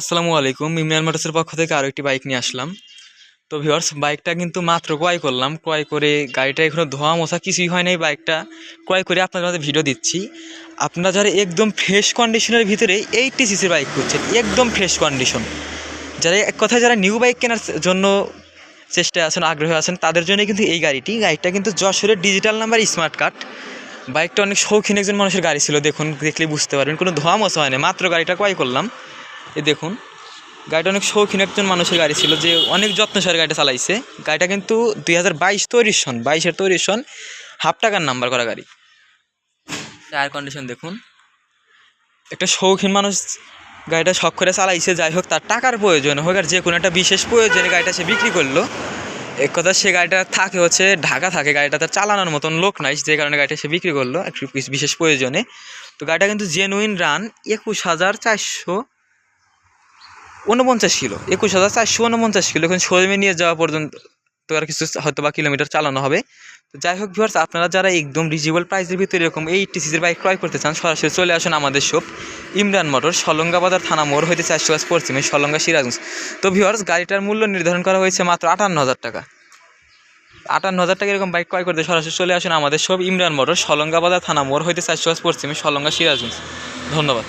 আসসালামু আলাইকুম। ইমরান মোটরসের পক্ষ থেকে আরও একটি বাইক নিয়ে আসলাম। তো ভিউয়ার্স, বাইকটা কিন্তু মাত্র ক্রয় করলাম। ক্রয় করে গাড়িটা এখনও ধোয়া মোছা কিছুই হয় নাই বাইকটা। ক্রয় করে আপনাদের মাঝে ভিডিও দিচ্ছি। আপনারা যারা একদম ফ্রেশ কন্ডিশনের ভিতরে এইটটি সিসির বাইক করছেন একদম ফ্রেশ কন্ডিশন যারা এক কথায় যারা নিউ বাইক কেনার জন্য চেষ্টায় আছেন, আগ্রহী আছেন, তাদের জন্য কিন্তু এই গাড়িটি। গাড়িটা কিন্তু যশোরের ডিজিটাল নাম্বার স্মার্ট কার্ড বাইকটা অনেক শৌখিন একজন মানুষের গাড়ি ছিল, দেখুন, দেখলে বুঝতে পারবেন। কোনো ধোয়া মোছা হয় না মাত্র গাড়িটা ক্রয় করলাম। এই দেখুন, গাড়িটা অনেক শৌখিন একজন মানুষের গাড়ি ছিল যে অনেক যত্ন সহকারে গাড়িটা চালাইছে। গাড়িটা কিন্তু দুই হাজার বাইশ তৈরির সন, বাইশের তৈরির সন, হাফ টাকার নাম্বার করা গাড়ি। টায়ার কন্ডিশন দেখুন, একটা শৌখিন মানুষ গাড়িটা শখ করে চালাইছে, যাই হোক তার টাকার প্রয়োজন হোক আর যে কোনো একটা বিশেষ প্রয়োজনে গাড়িটা সে বিক্রি করল। এক কথা সে গাড়িটা থাকে হচ্ছে, ঢাকা থাকে, গাড়িটা তার চালানোর মতন লোক নাই, যে কারণে গাড়িটা সে বিক্রি করল, একটু বিশেষ প্রয়োজনে। তো গাড়িটা কিন্তু জেনুইন রান একুশ হাজার চারশো উনপঞ্চাশ কিলো, একুশ হাজার চারশো উনপঞ্চাশ কিলো। এখন শোরুমে নিয়ে যাওয়া পর্যন্ত তো আর কিছু হয়তো বা কিলোমিটার চালানো হবে। তো যাই হোক ভিউয়ার্স আপনারা যারা একদম রিজনেবল প্রাইসের ভিতরে এরকম এই টিসিসির বাইক ক্রয় করতে চান, সরাসরি চলে আসুন আমাদের শপ ইমরান মোটর সলঙ্গা বাজার থানা মোড় হইতে চারশো গাছ পশ্চিমে, সলঙ্গা সিরাজগঞ্জ। তো ভিউয়ার্স গাড়িটার মূল্য নির্ধারণ করা হয়েছে মাত্র আটান্ন হাজার টাকা। আটান্ন হাজার টাকা এরকম বাইক ক্রয় করতে সরাসরি চলে আসুন আমাদের সব ইমরান মোটর সলঙ্গা বাজার থানা মোড় হইতে চারশো গাছ পশ্চিমে, সলঙ্গা সিরাজগঞ্জ। ধন্যবাদ।